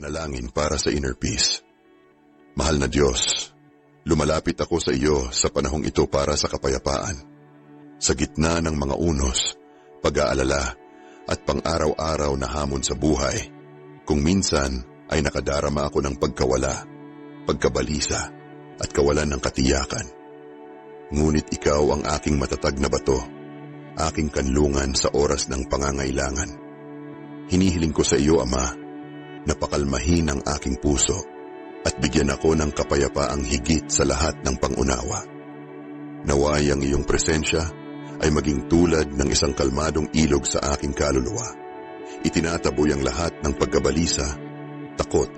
panalangin para sa inner peace. Mahal na Diyos, lumalapit ako sa iyo sa panahong ito para sa kapayapaan. Sa gitna ng mga unos, pag-aalala at pang-araw-araw na hamon sa buhay, kung minsan ay nakadarama ako ng pagkawala, pagkabalisa at kawalan ng katiyakan. Ngunit ikaw ang aking matatag na bato, aking kanlungan sa oras ng pangangailangan. Hinihiling ko sa iyo, Ama, na pakalmahin ang aking puso at bigyan ako ng kapayapaang higit sa lahat ng pangunawa. Naway ang iyong presensya ay maging tulad ng isang kalmadong ilog sa aking kaluluwa. Itinataboy ang lahat ng pagkabalisa, takot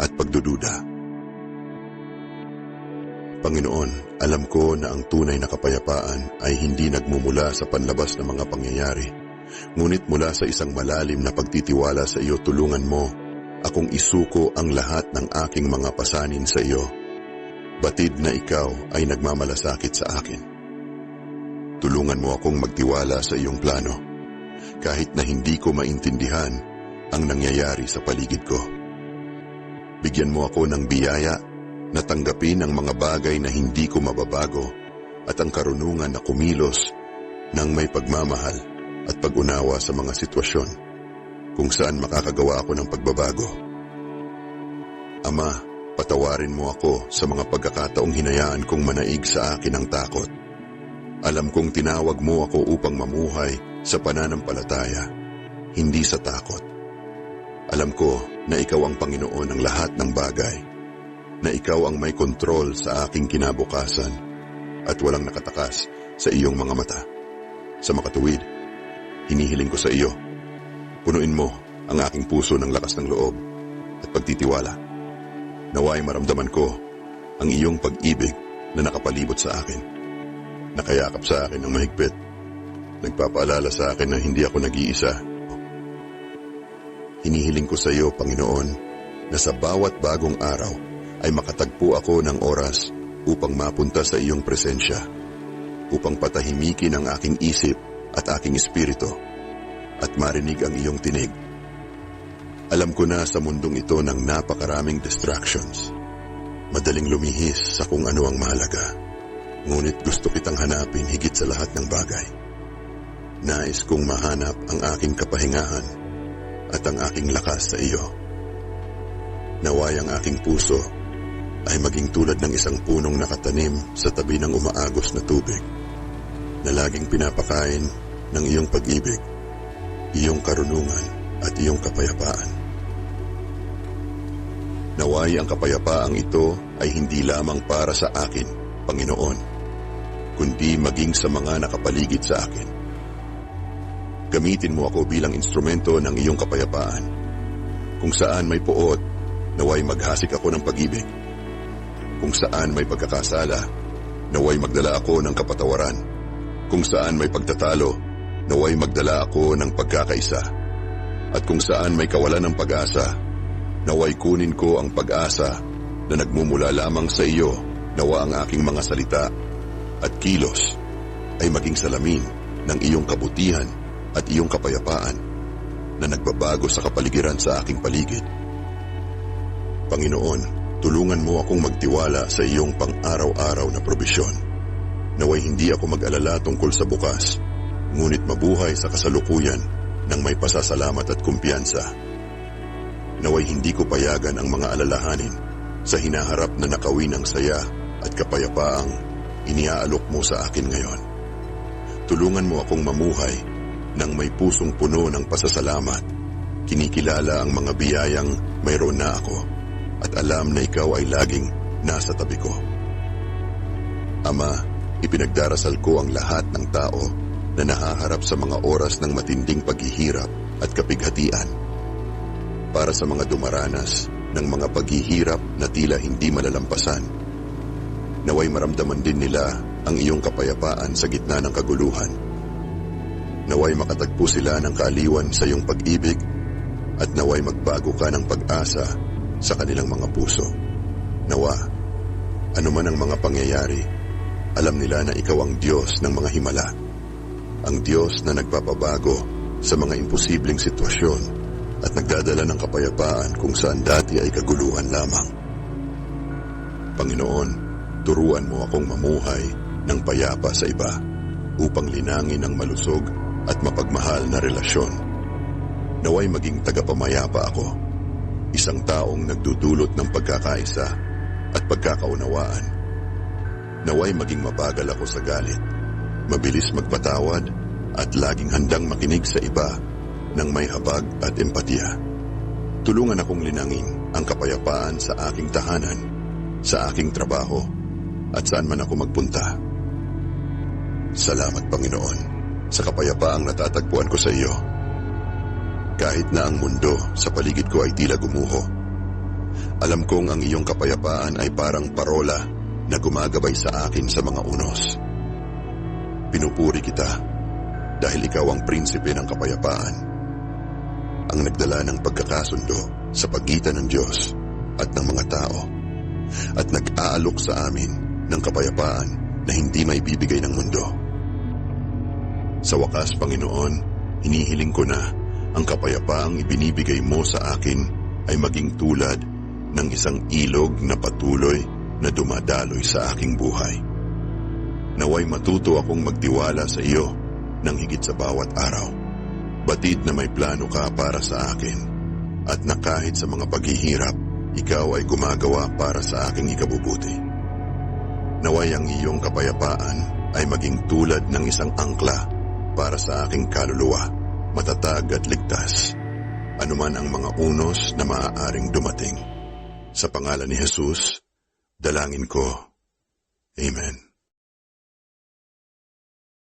at pagdududa. Panginoon, alam ko na ang tunay na kapayapaan ay hindi nagmumula sa panlabas na mga pangyayari, ngunit mula sa isang malalim na pagtitiwala sa iyo tulungan mo akong isuko ang lahat ng aking mga pasanin sa iyo. Batid na ikaw ay nagmamalasakit sa akin. Tulungan mo akong magtiwala sa iyong plano, kahit na hindi ko maintindihan ang nangyayari sa paligid ko. Bigyan mo ako ng biyaya na tanggapin ang mga bagay na hindi ko mababago at ang karunungan na kumilos ng may pagmamahal at pag-unawa sa mga sitwasyon kung saan makakagawa ako ng pagbabago. Ama, patawarin mo ako sa mga pagkakataong hinayaan kong manaig sa akin ang takot. Alam kong tinawag mo ako upang mamuhay sa pananampalataya, hindi sa takot. Alam ko na ikaw ang Panginoon ng lahat ng bagay, na ikaw ang may kontrol sa aking kinabukasan at walang nakatakas sa iyong mga mata. Sa makatuwid, hinihiling ko sa iyo, punuin mo ang aking puso ng lakas ng loob at pagtitiwala. Naway maramdaman ko ang iyong pag-ibig na nakapalibot sa akin. Nakayakap sa akin ng mahigpit. Nagpapaalala sa akin na hindi ako nag-iisa. Hinihiling ko sa iyo, Panginoon, na sa bawat bagong araw ay makatagpo ako ng oras upang mapunta sa iyong presensya, upang patahimikin ang aking isip at aking espiritu, at marinig ang iyong tinig. Alam ko na sa mundong ito ng napakaraming distractions. Madaling lumihis sa kung ano ang mahalaga. Ngunit gusto kitang hanapin higit sa lahat ng bagay. Nais kong mahanap ang aking kapahingahan at ang aking lakas sa iyo. Naway ang aking puso ay maging tulad ng isang punong nakatanim sa tabi ng umaagos na tubig na laging pinapakain ng iyong pag-ibig, iyong karunungan at iyong kapayapaan. Naway ang kapayapaang ito ay hindi lamang para sa akin, Panginoon, kundi maging sa mga nakapaligid sa akin. Gamitin mo ako bilang instrumento ng iyong kapayapaan. Kung saan may puot, naway maghasik ako ng pag-ibig. Kung saan may pagkakasala, naway magdala ako ng kapatawaran. Kung saan may pagtatalo, naway magdala ako ng pagkakaisa. At kung saan may kawalan ng pag-asa, naway kunin ko ang pag-asa na nagmumula lamang sa iyo, nawa ang aking mga salita at kilos ay maging salamin ng iyong kabutihan at iyong kapayapaan na nagbabago sa kapaligiran sa aking paligid. Panginoon, tulungan mo akong magtiwala sa iyong pang-araw-araw na probisyon. Naway hindi ako mag-alala tungkol sa bukas, ngunit mabuhay sa kasalukuyan ng may pasasalamat at kumpiyansa. Naway hindi ko payagan ang mga alalahanin sa hinaharap na nakawin ng saya at kapayapaang iniaalok mo sa akin ngayon. Tulungan mo akong mamuhay nang may pusong puno ng pasasalamat. Kinikilala ang mga biyayang mayroon na ako at alam na ikaw ay laging nasa tabi ko. Ama, ipinagdarasal ko ang lahat ng tao na nahaharap sa mga oras ng matinding paghihirap at kapighatian. Para sa mga dumaranas ng mga paghihirap na tila hindi malalampasan, naway maramdaman din nila ang iyong kapayapaan sa gitna ng kaguluhan. Naway makatagpo sila ng kaaliwan sa iyong pag-ibig at naway magbago ka ng pag-asa sa kanilang mga puso. Nawa, anuman ang mga pangyayari, alam nila na ikaw ang Diyos ng mga himala. Ang Diyos na nagpapabago sa mga imposibleng sitwasyon at nagdadala ng kapayapaan kung saan dati ay kaguluhan lamang. Panginoon, turuan mo akong mamuhay ng payapa sa iba upang linangin ang malusog at mapagmahal na relasyon. Naway maging tagapamayapa ako, isang taong nagdudulot ng pagkakaisa at pagkakaunawaan. Naway maging mabagal ako sa galit, mabilis magpatawad at laging handang makinig sa iba ng may habag at empatiya. Tulungan akong linangin ang kapayapaan sa aking tahanan, sa aking trabaho, at saan man ako magpunta. Salamat Panginoon sa kapayapaang natatagpuan ko sa iyo. Kahit na ang mundo sa paligid ko ay tila gumuho, alam kong ang iyong kapayapaan ay parang parola na gumagabay sa akin sa mga unos. Pinupuri kita dahil ikaw ang prinsipe ng kapayapaan. Ang nagdala ng pagkakasundo sa pagitan ng Diyos at ng mga tao at nag-aalok sa amin ng kapayapaan na hindi may bibigay ng mundo. Sa wakas, Panginoon, hinihiling ko na ang kapayapaang ibinibigay mo sa akin ay maging tulad ng isang ilog na patuloy na dumadaloy sa aking buhay. Naway matuto akong magtiwala sa iyo ng higit sa bawat araw. Batid na may plano ka para sa akin at na kahit sa mga paghihirap, ikaw ay gumagawa para sa aking ikabubuti. Naway ang iyong kapayapaan ay maging tulad ng isang angkla para sa aking kaluluwa, matatag at ligtas, anuman ang mga unos na maaaring dumating. Sa pangalan ni Jesus, dalangin ko. Amen.